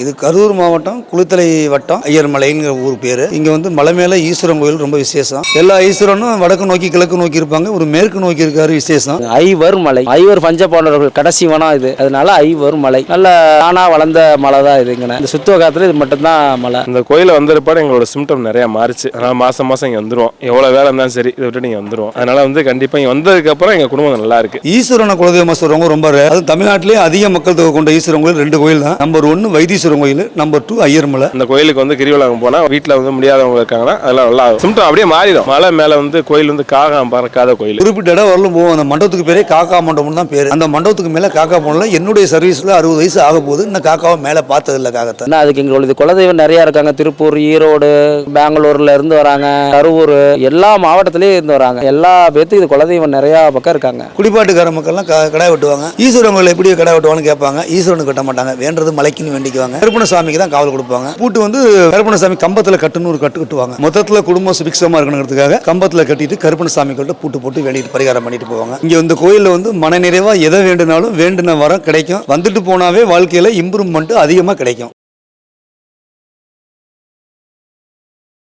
இது கரூர் மாவட்டம் குளித்தலை வட்டம் ஐயர்மலைங்கிற ஊர் பேர். இங்கே வந்து மலை மேலே ஈஸ்வரன் கோயில் ரொம்ப விசேஷம். எல்லா ஈஸ்வரனும் வடக்கு நோக்கி கிழக்கு நோக்கி இருப்பாங்க. ஒரு மேற்கு நோக்கி இருக்காரு விசேஷம். ஐவர் மலை. ஐவர் பஞ்ச பாண்டவர்கள் கடைசி வனம் இது. அதனால ஐவர் மலை. நல்ல தானா வளர்ந்த மலை தான் இதுங்கண்ணே இந்த சுத்துவகாத்துல இது மட்டும்தான் மலை. இந்த கோயில வந்திருப்பாடு எங்களோட சிம்டம் நிறைய மாறிச்சு. அதனால மாசம் மாசம் இங்க வந்துருவோம். எவ்வளவு வேலை இருந்தாலும் சரி இதை விட்டு நீங்க வந்துருவோம். அதனால வந்து கண்டிப்பா இங்க வந்ததுக்கு அப்புறம் எங்க குடும்பம் நல்லா இருக்கு. ஈஸ்வரனை குலதெய்வமா சொல்றவங்க ரொம்ப. அது தமிழ்நாட்டிலே அதிக மக்கள் தொகை கொண்ட ஈஸ்வரன் கோயில். ரெண்டு கோயில் தான். நம்பர் ஒன்று வைத்தீஸ்வரன் கோயில் நம்பர் டூ ஐயர்மலை. இந்த கோயிலுக்கு வந்து கிரிவலம் போனா வீட்டுல வந்து முடியாதவங்க இருக்காங்கன்னா அதெல்லாம் நல்லா சிம்டம் அப்படியே மாறிடும். மலை மேல வந்து கோயில் வந்து காகம் பறக்காத கோயில். குறிப்பிட்ட இடம் வரலும் போவோம் அந்த மண்டபத்துக்கு பேரே காக்கா மண்டபம்னு தான் பேர். அந்த மண்டபத்துக்கு மேலே காக்கா போனல என்னுடைய சர்வீஸில் அறுபது வயசு ஆக போகுது. இன்னும் காக்காவை மேலே பார்த்ததில்ல காகத்தை. ஏன்னா அதுக்கு எங்களோட குலதெய்வம் நிறைய இருக்காங்க. திருப்பூர் ஈரோடு பெங்களூர்ல இருந்து வராங்க. கரூர் எல்லா மாவட்டத்திலயும் இருந்து வராங்க. எல்லா பேர்த்துக்கும் இது குலதெய்வம் நிறைய பக்கம் இருக்காங்க. குடிப்பாட்டுக்கார மக்கள்லாம் க- கடை வெட்டுவாங்க. ஈஸ்வரன் கோயில் எப்படி கடை வெட்டுவாங்கன்னு கேட்பாங்க. ஈஸ்வரனுக்கு கட்ட மாட்டாங்க. வேண்டது மலைக்குன்னு வேண்டிக்குவாங்க. கருப்பணசாமிக்கு தான் காவல் கொடுப்பாங்க. பூட்டு வந்து கருப்பணசாமி கம்பத்தில் கட்டுன்னு ஒரு கட்டு கட்டுவாங்க. மொத்தத்தில் குடும்பம் சுபிக்ஷமா இருக்கணுங்கிறதுக்காக கம்பத்தில் கட்டிட்டு கருப்பணசாமி கிட்ட பூட்டு போட்டு வேண்டிட்டு பரிகாரம் பண்ணிட்டு போவாங்க. இங்க இந்த கோயிலில் வந்து மன நிறைவா எதை வேண்டுனாலும் வேண்டுன வரம் கிடைக்கும். வந்துட்டு போனாவே வாழ்க்கையில இம்ப்ரூவ்மெண்ட் அதிகமாக கிடைக்கும்.